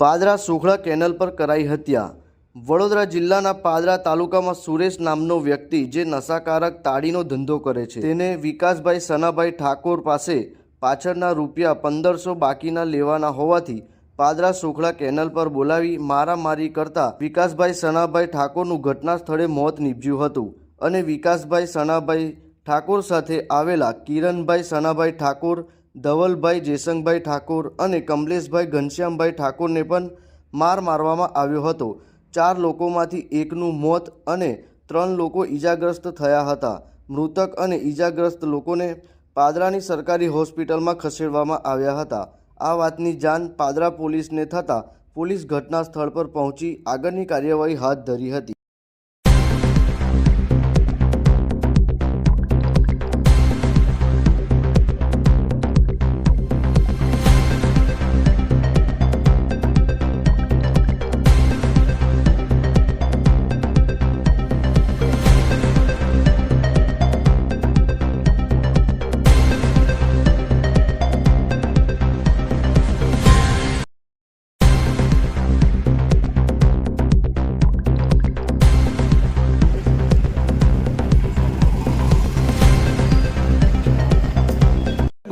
Padra સુખડા canal પર કરાઈ હત્યા. વડોદરા જિલ્લાના પાદરા તાલુકામાં સુરેશ નામનો વ્યક્તિ જે નશાકારક તાળીનો ધંધો કરે છે. તેને વિકાસભાઈ સનાભાઈ ઠાકોર પાસે પાછળના રૂપિયા પંદરસો બાકીના લેવાના હોવાથી પાદરા સુખડા કેનલ પર બોલાવી મારામારી કરતા વિકાસભાઈ સનાભાઈ ઠાકોરનું ઘટના સ્થળે મોત નીપજ્યું હતું અને વિકાસભાઈ સનાભાઈ ઠાકોર સાથે આવેલા કિરણભાઈ સનાભાઈ ઠાકોર ધવલભાઈ જેસંગભાઈ ઠાકોર અને કમલેશભાઈ ઘનશ્યામભાઈ ઠાકોરને પણ માર મારવામાં આવ્યો હતો. ચાર લોકોમાંથી એકનું મોત અને ત્રણ લોકો ઈજાગ્રસ્ત થયા હતા. મૃતક અને ઈજાગ્રસ્ત લોકોને પાદરાની સરકારી હોસ્પિટલમાં ખસેડવામાં આવ્યા હતા. આ વાતની જાણ પાદરા પોલીસને થતાં પોલીસ ઘટના સ્થળ પર પહોંચી આગળની કાર્યવાહી હાથ ધરી હતી.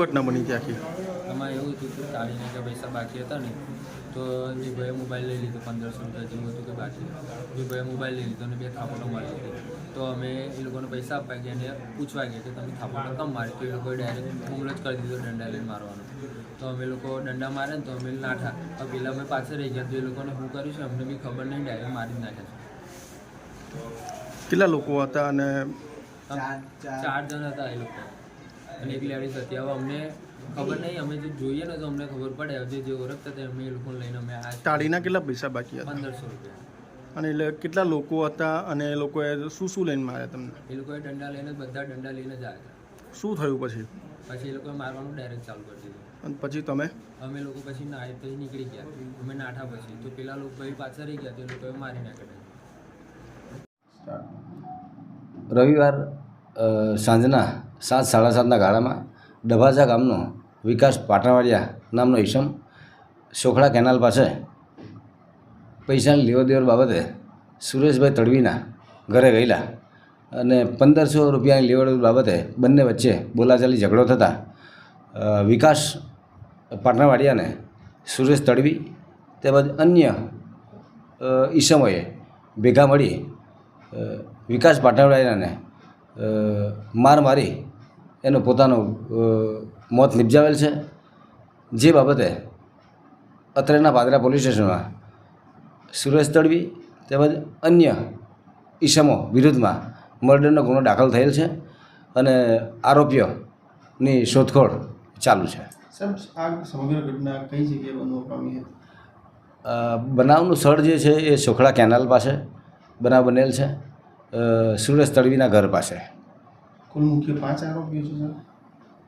ઘટના બની હતી આખી? એમાં એવું હતું કે તાળીના કે પૈસા બાકી હતા ને તો જે ભાઈએ મોબાઈલ લઈ લીધો પંદરસો રૂપિયા જેવું હતું કે બાકી જે ભાઈએ મોબાઈલ લઈ લીધો અને બે થાપોટો મારી હતી તો અમે એ લોકોને પૈસા આપવા ગયા અને પૂછવા ગયા કે તમે થાપોટો કમ મારી તો એ લોકોએ ડાયરેક્ટ હુમલો જ કરી દીધો દંડા લઈને મારવાનો. તો અમે લોકો દંડા મારે ને તો અમે નાઠા. તો પેલા અમે પાછળ રહી ગયા તો એ લોકોને શું કર્યું છે અમને બી ખબર નહીં ડાયરેક્ટ મારી જ નાખ્યા કેટલા લોકો હતા અને છે ચાર જણ હતા એ લોકો. અને એક લેડીઝ હતી. હવે અમને ખબર નહીં અમે જે જોઈએ ને તો અમને ખબર પડે. જે જે ઓળખતા હતા અમે એ લોકોને લઈને અમે આ તાળીના કેટલા પૈસા બાકી હતા? પંદરસો રૂપિયા. અને એટલે કેટલા લોકો હતા અને એ લોકોએ શું શું લઈને માર્યા તમને? એ લોકોએ દંડા લઈને જ બધા દંડા લઈને જ આવ્યા શું થયું પછી? પછી એ લોકોએ મારવાનું ડાયરેક્ટ ચાલુ કરી દીધું. અને પછી તમે? અમે લોકો પછી નાહી પછી નીકળી ગયા. અમે નાઠા પછી. તો પેલા લોકો ભાઈ પાછા રહી ગયા. તો એ લોકોએ મારી નાખ્યા રવિવાર સાંજના સાત, સાડા સાતના ગાળામાં ડભાસા ગામનો વિકાસ પાટણવાડિયા નામનો ઈસમ સોખડા કેનાલ પાસે પૈસાની લેવો દેવડ બાબતે સુરેશભાઈ તડવીના ઘરે ગયેલા અને પંદરસો રૂપિયાની લેવડ બાબતે બંને વચ્ચે બોલાચાલી ઝઘડો થતાં વિકાસ પાટણવાડિયાને સુરેશ તડવી તેમજ અન્ય ઈસમોએ ભેગા મળી વિકાસ પાટણવાડિયાને માર મારી એનો પોતાનું મોત નિપજાવેલ છે. જે બાબતે અત્રેના પાદરા પોલીસ સ્ટેશનમાં સુરેશ તડવી તેમજ અન્ય ઈસમો વિરુદ્ધમાં મર્ડરનો ગુનો દાખલ થયેલ છે અને આરોપીઓની શોધખોળ ચાલુ છે. બનાવનું સ્થળ જે છે એ સોખડા કેનાલ પાસે બનાવ બનેલ છે. સુરેશ તડવીના ઘર પાસે. કુલ મુખ્ય પાંચ આરોપીઓ છે સર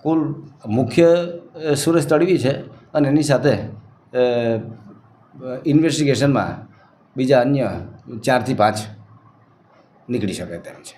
કુલ મુખ્ય સુરેશ તડવી છે અને એની સાથે ઇન્વેસ્ટિગેશનમાં બીજા અન્ય ચારથી પાંચ નીકળી શકે તેમ છે.